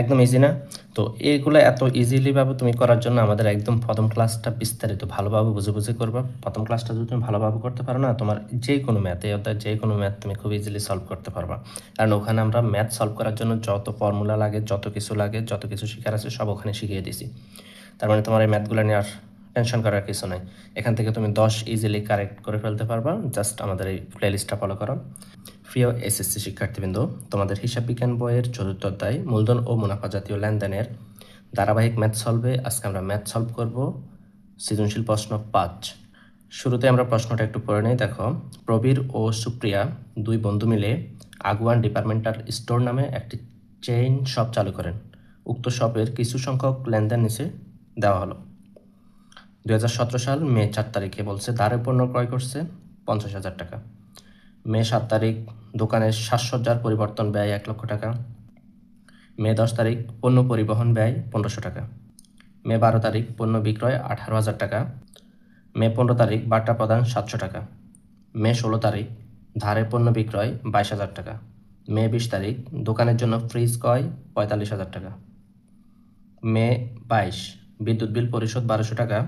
একদম ইজি না। তো এগুলো এত ইজিলিভাবে তুমি করার জন্য আমাদের একদম প্রথম ক্লাসটা বিস্তারিত ভালোভাবে বুঝে বুঝে করবা। প্রথম ক্লাসটা যদি তুমি ভালোভাবে করতে পারো না, তোমার যে কোনো ম্যাথ অধ্যায় যে কোনো ম্যাথ তুমি খুব ইজিলি সলভ করতে পারবা। কারণ ওখানে আমরা ম্যাথ সলভ করার জন্য যত ফর্মুলা লাগে, যত কিছু লাগে, যত কিছু শেখার আছে, সব ওখানে শিখিয়ে দিছি। তার মানে তোমার এই ম্যাথগুলো নিয়ে আর টেনশন করার কিছু নাই। এখান থেকে তুমি দশ ইজিলি কারেক্ট করে ফেলতে পারবা। জাস্ট আমাদের এই প্লেলিস্টটা ফলো করো। প্রিয় এসএসসি শিক্ষার্থীবৃন্দ, তোমাদের হিসাব বিজ্ঞান বইয়ের চতুর্থ অধ্যায়, মূলধন ও মুনাফা জাতীয় লেনদেনের ধারাবাহিক ম্যাথ সলভে আজকে আমরা ম্যাথ সলভ করব সৃজনশীল প্রশ্ন পাঁচ। শুরুতে আমরা প্রশ্নটা একটু পড়ে নিই, দেখো। প্রবীর ও সুপ্রিয়া দুই বন্ধু মিলে আগুয়ান ডিপার্টমেন্টাল স্টোর নামে একটি চেইন শপ চালু করেন। উক্ত শপের কিছু সংখ্যক লেনদেন নিচে দেওয়া হলো। দু হাজার সতেরো সাল মে চার তারিখে বলছে দাঁড়ে পণ্য ক্রয় করছে পঞ্চাশ হাজার টাকা। মে সাত তারিখ দোকানের সাজসজ্জার পরিবর্তন ব্যয় এক লক্ষ টাকা। মে দশ তারিখ পণ্য পরিবহন ব্যয় পনেরোশো টাকা। মে বারো তারিখ পণ্য বিক্রয় আঠারো হাজার টাকা। মে পনেরো তারিখ বার্তা প্রদান সাতশো টাকা। মে ষোলো তারিখ ধারে পণ্য বিক্রয় বাইশ হাজার টাকা। মে বিশ তারিখ দোকানের জন্য ফ্রিজ ক্রয় পঁয়তাল্লিশ হাজার টাকা। মে বাইশ বিদ্যুৎ বিল পরিশোধ বারোশো টাকা।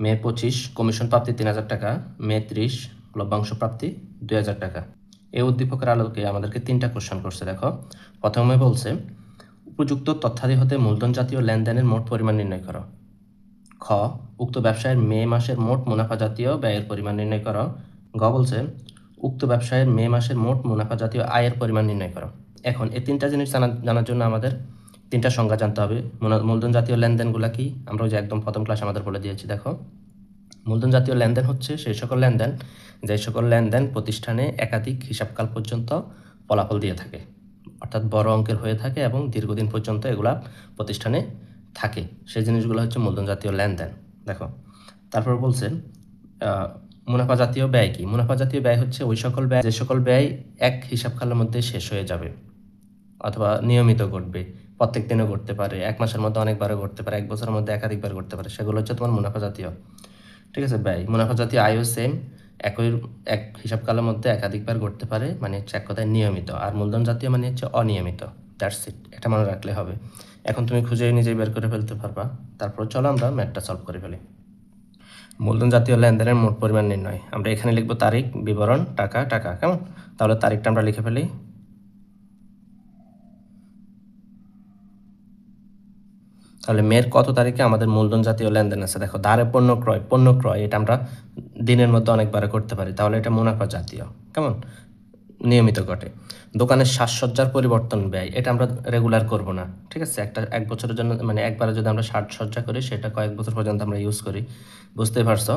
মে পঁচিশ কমিশন প্রাপ্তি তিন হাজার টাকা। মে ত্রিশ লভ্যাংশ প্রাপ্তি দুই হাজার টাকা। এই উদ্দীপকের আলোকে আমাদেরকে তিনটা কোশ্চেন করছে, দেখো। প্রথমে বলছে, উপযুক্ত তথ্যাদি হতে মূলধন জাতীয় লেনদেনের মোট পরিমাণ নির্ণয় করো। খ, উক্ত ব্যবসায়ের মে মাসের মোট মুনাফা জাতীয় ব্যয়ের পরিমাণ নির্ণয় করো। গ বলছে, উক্ত ব্যবসায়ের মে মাসের মোট মুনাফা জাতীয় আয়ের পরিমাণ নির্ণয় করো। এখন এই তিনটা জিনিস জানা জানার জন্য আমাদের তিনটা সংজ্ঞা জানতে হবে। মূলধন জাতীয় লেনদেনগুলো কি? আমরা ওই যে একদম প্রথম ক্লাস আমাদের বলে দিয়েছি, দেখো। মূলধন জাতীয় লেনদেন হচ্ছে সেই সকল লেনদেন যে সকল লেনদেন প্রতিষ্ঠানে একাধিক হিসাবকাল পর্যন্ত ফলাফল দিয়ে থাকে, অর্থাৎ বড় অঙ্কের হয়ে থাকে এবং দীর্ঘদিন পর্যন্ত এগুলা প্রতিষ্ঠানে থাকে। সেই জিনিসগুলো হচ্ছে মূলধন জাতীয় লেনদেন। দেখো, তারপর বলছেন মুনাফা জাতীয় ব্যয় কি? মুনাফা জাতীয় ব্যয় হচ্ছে ওই সকল ব্যয়, যে সকল ব্যয় এক হিসাবকালের মধ্যে শেষ হয়ে যাবে অথবা নিয়মিত ঘটবে, প্রত্যেক দিনও ঘটতে পারে, এক মাসের মধ্যে অনেকবারও ঘটতে পারে, এক বছরের মধ্যে একাধিকবার ঘটতে পারে, সেগুলো হচ্ছে তোমার মুনাফা জাতীয়। ঠিক আছে, ব্যয়। মুনাফা জাতীয় আয়ও সেম একই এক হিসাবকালের মধ্যে একাধিকবার ঘটতে পারে মানে হচ্ছে এক কথায় নিয়মিত। আর মূলধন জাতীয় মানে হচ্ছে অনিয়মিত। দ্যাটস ইট এটা মনে রাখলে হবে। এখন তুমি খুঁজে নিজেই বের করে ফেলতে পারবা। তারপর চলো আমরা ম্যাথটা সলভ করে ফেলি। মূলধন জাতীয় লেনদেনের মোট পরিমাণ নির্ণয়। আমরা এখানে লিখব তারিখ, বিবরণ, টাকা টাকা, কেমন? তাহলে তারিখটা আমরা লিখে ফেলি। তাহলে মের কত তারিখে আমাদের মূলধন জাতীয় লেনদেন আছে? দেখো দাঁড়ে পণ্য ক্রয় পণ্য ক্রয়, এটা আমরা দিনের মধ্যে অনেকবার করতে পারি। তাহলে এটা মুনাফা জাতীয়, কেমন? নিয়মিত ঘটে। দোকানের সাজসজ্জার পরিবর্তন ব্যয়, এটা আমরা রেগুলার করব না, ঠিক আছে? একটা, এক বছরের জন্য মানে একবারে যদি আমরা সাজসজ্জা করি, সেটা কয়েক বছর পর্যন্ত আমরা ইউজ করি, বুঝতেই পারছ?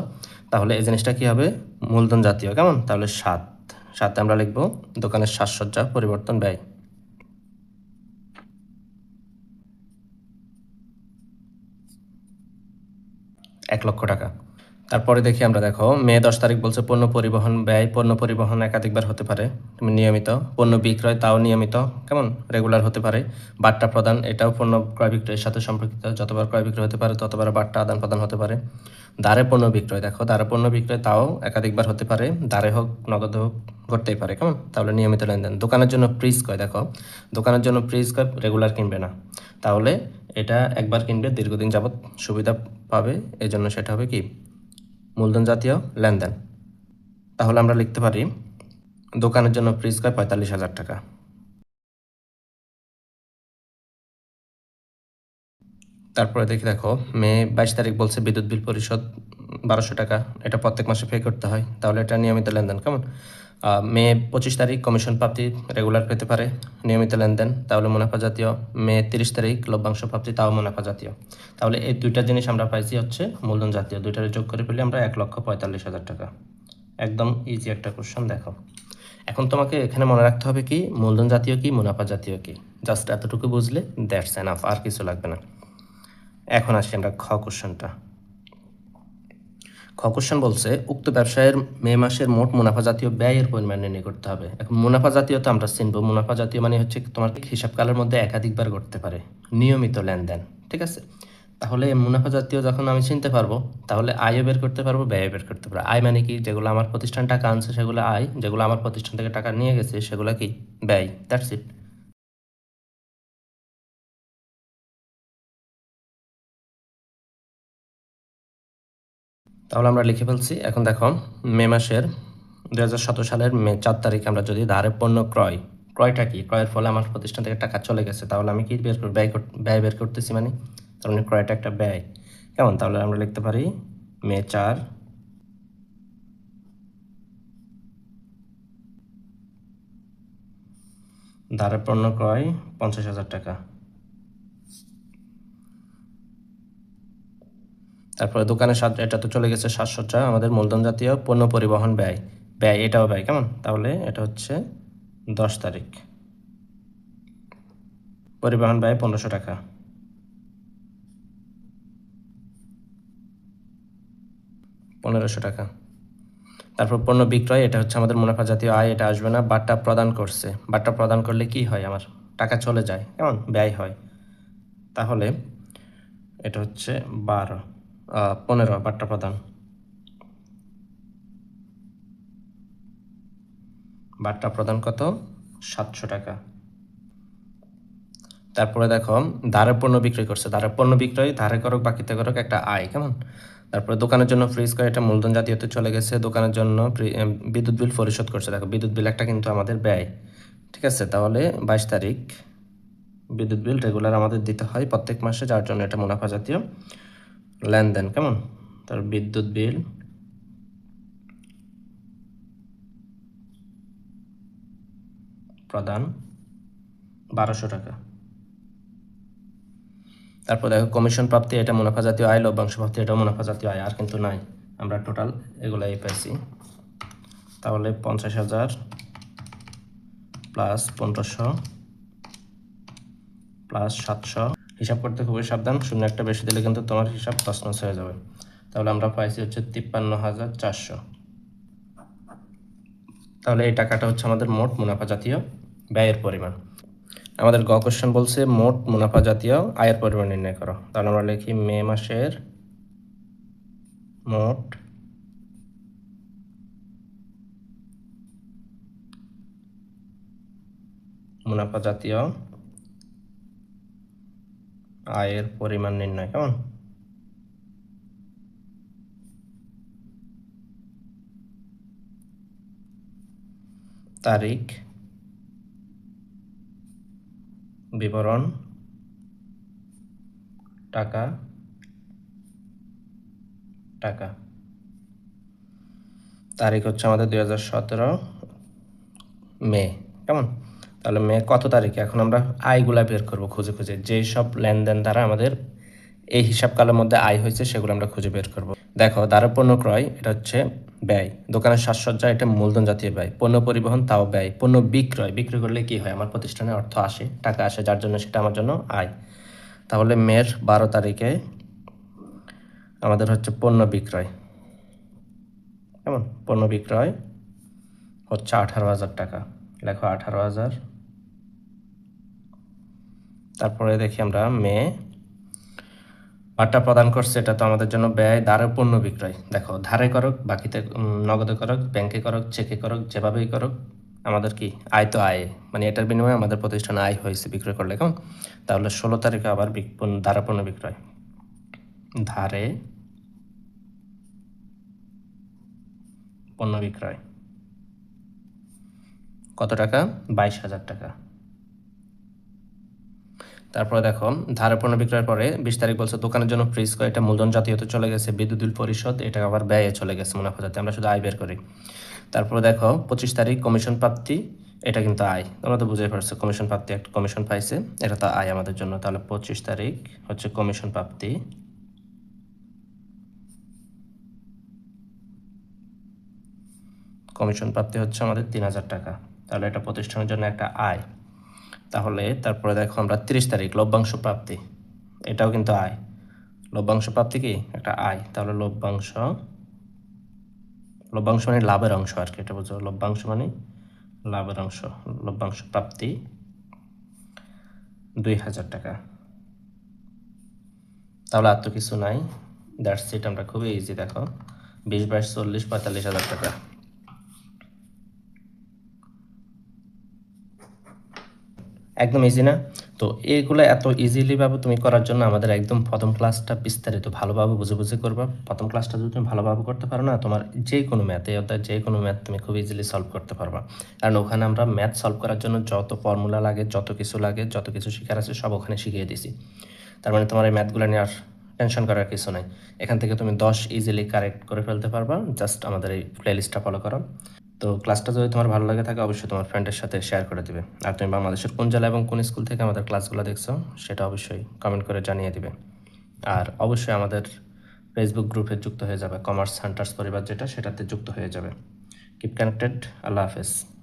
তাহলে এই জিনিসটা কী হবে? মূলধন জাতীয়, কেমন? তাহলে সাত সাথে আমরা লিখব দোকানের সাজসজ্জা পরিবর্তন ব্যয়। এক লক্ষ টাকা। তারপরে দেখি আমরা, দেখো, মে দশ তারিখ বলছে পণ্য পরিবহন ব্যয়, পণ্য পরিবহন একাধিকবার হতে পারে, নিয়মিত। পণ্য বিক্রয়, তাও নিয়মিত, কেমন? রেগুলার হতে পারে। বার্তা প্রদান, এটাও পণ্য ক্রয় বিক্রয়ের সাথে সম্পর্কিত। যতবার ক্রয় বিক্রয় হতে পারে, ততবার বার্তা আদান প্রদান হতে পারে। দ্বারে পণ্য বিক্রয়, দেখো, দ্বারে পণ্য বিক্রয় তাও একাধিকবার হতে পারে। দ্বারে হোক, নগদ হোক, ঘটতেই পারে, কেমন? তাহলে নিয়মিত লেনদেন। দোকানের জন্য ফ্রিজ কয় দেখো, দোকানের জন্য প্রিজ কয় রেগুলার কিনবে না। তাহলে এটা একবার কিনবে, দীর্ঘদিন যাবত সুবিধা পাবে এই জন্য সেটা হবে কি? মূলধন জাতীয় লেনদেন। তাহলে আমরা লিখতে পারি, দোকানের জন্য ফ্রিজ কয় পঁয়তাল্লিশ হাজার টাকা। তারপরে দেখি, দেখো, মে বাইশ তারিখ বলছে বিদ্যুৎ বিল পরিশোধ বারোশো টাকা। এটা প্রত্যেক মাসে পে করতে হয়। তাহলে এটা নিয়মিত লেনদেন, কেমন? মে পঁচিশ তারিখ কমিশন প্রাপ্তি রেগুলার পেতে পারে, নিয়মিত লেনদেন, তাহলে মুনাফা জাতীয়। মে তিরিশ তারিখ লভ্যাংশ প্রাপ্তি, তাও মুনাফা জাতীয়। তাহলে এই দুইটা জিনিস আমরা পাইছি হচ্ছে মূলধন জাতীয়। দুইটারে যোগ করে ফেলি আমরা এক লক্ষ পঁয়তাল্লিশ হাজার টাকা। একদম ইজি একটা কোশ্চেন দেখো। এখন তোমাকে এখানে মনে রাখতে হবে কি, মূলধন জাতীয় কি, মুনাফা জাতীয় কি? জাস্ট এতটুকু বুঝলে দ্যাটস এনাফ আর কিছু লাগবে না। এখন আসি আমরা খ কোশ্চেনটা কোশ্চেন বলছে, উক্ত ব্যবসায়ের মে মাসের মোট মুনাফা জাতীয় ব্যয়ের পরিমাণ নির্ণয় করতে হবে। এখন মুনাফা জাতীয় তো আমরা চিনবো। মুনাফা জাতীয় মানে হচ্ছে তোমার হিসাবকালের মধ্যে একাধিকবার করতে পারে, নিয়মিত লেনদেন, ঠিক আছে? তাহলে মুনাফা জাতীয় যখন আমি চিনতে পারব, তাহলে আয়ও বের করতে পারব ব্যয় বের করতে পারব। আয় মানে কি? যেগুলো আমার প্রতিষ্ঠান টাকা আনছে, সেগুলো আয়। যেগুলো আমার প্রতিষ্ঠান থেকে টাকা নিয়ে গেছে, সেগুলো কি? ব্যয় দ্যাটস ইট তাহলে আমরা লিখে ফেলছি। এখন দেখো, মে মাসের দু হাজার সতেরো সালের মে চার তারিখে আমরা যদি ধারে পণ্য ক্রয়, ক্রয়টা কি? ক্রয়ের ফলে আমার প্রতিষ্ঠান থেকে টাকা চলে গেছে, তাহলে আমি কি বের ব্যয় ব্যয় বের করতেছি মানে? তার মানে ক্রয়টা একটা ব্যয়। কেমন? তাহলে আমরা লিখতে পারি মে চার ধারে পণ্য ক্রয় পঞ্চাশ হাজার টাকা। তারপরে দোকানের সাজ এটা তো চলে গেছে সাতশোটা আমাদের মূলধন জাতীয় পণ্য পরিবহন ব্যয়। ব্যয়, এটাও ব্যয়, কেমন? তাহলে এটা হচ্ছে দশ তারিখ। পরিবহন ব্যয় পনেরোশো টাকা। পনেরোশো টাকা। তারপর পণ্য বিক্রয়, এটা হচ্ছে আমাদের মুনাফা জাতীয় আয়, এটা আসবে না, বাট্টা প্রদান করছে। বাট্টা প্রদান করলে কি হয় আমার? টাকা চলে যায়, কেমন? ব্যয় হয়। তাহলে এটা হচ্ছে বারো। পনেরো বাট্টা প্রদান বাট্টা প্রদান কত? সাতশো টাকা। তারপরে দেখো, ধারে পণ্য বিক্রয় করছে। ধারে পণ্য বিক্রয়, ধারে করক বাকিতে করক একটা আয়, কেমন? তারপরে দোকানের জন্য ফ্রিজ করে এটা মূলধন জাতীয়তে চলে গেছে। দোকানের জন্য বিদ্যুৎ বিল পরিশোধ করছে। দেখো, বিদ্যুৎ বিল একটা কিন্তু আমাদের ব্যয়। ঠিক আছে? তাহলে বাইশ তারিখ বিদ্যুৎ বিল রেগুলার আমাদের দিতে হয় প্রত্যেক মাসে, যার জন্য এটা মুনাফা জাতীয়। লেনদেন, কেমন? তার বিদ্যুৎ বিল। প্রদান, বারোশো টাকা। তারপর দেখো, কমিশন প্রাপ্তি, এটা মুনাফা জাতীয় আয়, লভ্যাংশ প্রাপ্তি, এটা মুনাফা জাতীয় আয়, আর কিন্তু নাই। আমরা টোটাল এগুলাই পাইছি। তাহলে পঞ্চাশ হাজার প্লাস পনেরোশো, প্লাস সাতশো। হিসাব করতে খুবই সাবধান। শূন্য একটা বেশি দিলে কিন্তু তোমার হিসাব তসনস হয়ে যাবে। তাহলে আমরা পাইছি হচ্ছে তিপ্পান্ন হাজার চারশো। তাহলে এই টাকাটা হচ্ছে আমাদের মোট মুনাফা জাতীয় ব্যয়ের পরিমাণ। আমাদের গ কোশ্চেন বলছে, মোট মুনাফা জাতীয় আয়ের পরিমাণ নির্ণয় করো। তাহলে আমরা লিখি মে মাসের মোট মুনাফা জাতীয় আয়ের পরিমাণ নির্ণয়, কেমন? তারিখ, বিবরণ, টাকা টাকা। তারিখ হচ্ছে আমাদের দুই হাজার সতেরো মে, কেমন? তাহলে মে কত তারিখে? এখন আমরা আয়গুলা বের করব খুঁজে খুঁজে। যেই সব লেনদেন দ্বারা আমাদের এই হিসাবকালের মধ্যে আয় হয়েছে, সেগুলো আমরা খুঁজে বের করব। দেখো, দ্বারা পণ্য ক্রয়, এটা হচ্ছে ব্যয়। দোকানের সাজসজ্জা, এটা মূলধন জাতীয় ব্যয়। পণ্য পরিবহন, তাও ব্যয়। পণ্য বিক্রয় বিক্রি করলে কি হয়? আমার প্রতিষ্ঠানে অর্থ আসে, টাকা আসে, যার জন্য সেটা আমার জন্য আয়। তাহলে মের বারো তারিখে আমাদের হচ্ছে পণ্য বিক্রয়। কেমন? পণ্য বিক্রয় হচ্ছে আঠারো হাজার টাকা। লেখো আঠারো হাজার তারপরে দেখি আমরা মে বাট্টা প্রদান করছে, এটা তো আমাদের জন্য ব্যয়, ধারে পণ্য বিক্রয়। দেখো, ধারে করক, বাকিতে নগদে করক, ব্যাংকে করক, চেকে করক, যেভাবেই করক, আমাদের কি আয় তো আয়। মানে এটার বিনিময়ে আমাদের প্রতিষ্ঠানে আয় হয়েছে বিক্রয় করলে, কেমন? তাহলে ষোলো তারিখে আবার ধারে পণ্য বিক্রয়। ধারে পণ্য বিক্রয়। কত টাকা? বাইশ হাজার টাকা। তারপরে দেখো, ধারে পণ্য বিক্রয়ের পরে বিশ তারিখ বলছে, দোকানের জন্য ফ্রিজ করে এটা মূলধন জাতীয়তে চলে গেছে, বিদ্যুৎ বিল পরিশোধ, এটা আবার ব্যয়ে চলে গেছে মুনাফা জাতীয় আমরা শুধু আয় বের করি। তারপরে দেখো, পঁচিশ তারিখ কমিশন প্রাপ্তি, এটা কিন্তু আয়। তোমরা তো বুঝে পারছ, কমিশন প্রাপ্তি একটা কমিশন পাইছে, এটা তো আয় আমাদের জন্য। তাহলে পঁচিশ তারিখ হচ্ছে কমিশন প্রাপ্তি। কমিশন প্রাপ্তি হচ্ছে আমাদের তিন হাজার টাকা। তাহলে এটা প্রতিষ্ঠানের জন্য একটা আয়। তাহলে তারপরে দেখো আমরা তিরিশ তারিখ, লভ্যাংশ প্রাপ্তি। এটাও কিন্তু আয়। লভ্যাংশ প্রাপ্তি কি? একটা আয়। তাহলে লভ্যাংশ লভ্যাংশ মানে লাভের অংশ আর কি, এটা বুঝো। লভ্যাংশ মানে লাভের অংশ, লভ্যাংশ প্রাপ্তি দুই হাজার টাকা। তাহলে আর তো কিছু নাই। দ্যাটস ইট আমরা খুবই ইজি দেখো। বিশ বাইশ চল্লিশ পঁয়তাল্লিশ হাজার টাকা। একদম ইজি না। তো এগুলো এত ইজিলি ভাবে তুমি করার জন্য আমাদের একদম প্রথম ক্লাসটা বিস্তারিত ভালোভাবে বুঝে বুঝে করবা। প্রথম ক্লাসটা যদি তুমি ভালোভাবে করতে পারো না, তোমার যে কোনো ম্যাথ অধ্যায় যে কোনো ম্যাথ তুমি খুব ইজিলি সলভ করতে পারবা। কারণ ওখানে আমরা ম্যাথ সলভ করার জন্য যত ফর্মুলা লাগে, যত কিছু লাগে, যত কিছু শেখার আছে, সব ওখানে শিখিয়ে দিছি। তার মানে তোমার এই ম্যাথগুলো নিয়ে আর টেনশন করার কিছু নাই। এখান থেকে তুমি দশ ইজিলি কারেক্ট করে ফেলতে পারবা। জাস্ট আমাদের এই প্লেলিস্টটা ফলো করো। তো ক্লাসটা যদি তোমার ভালো লাগে থাকে, অবশ্যই তোমার ফ্রেন্ডের সাথে শেয়ার করে দিবে। আর তুমি বাংলাদেশের কোন জেলা এবং কোন স্কুল থেকে আমাদের ক্লাসগুলো দেখছ, সেটা অবশ্যই কমেন্ট করে জানিয়ে দিবে। আর অবশ্যই আমাদের ফেসবুক গ্রুপে যুক্ত হয়ে যাবে কমার্স হান্টার্স পরিবার যেটা, সেটাতে যুক্ত হয়ে যাবে। কিপ কানেক্টেড আল্লাহ হাফেজ।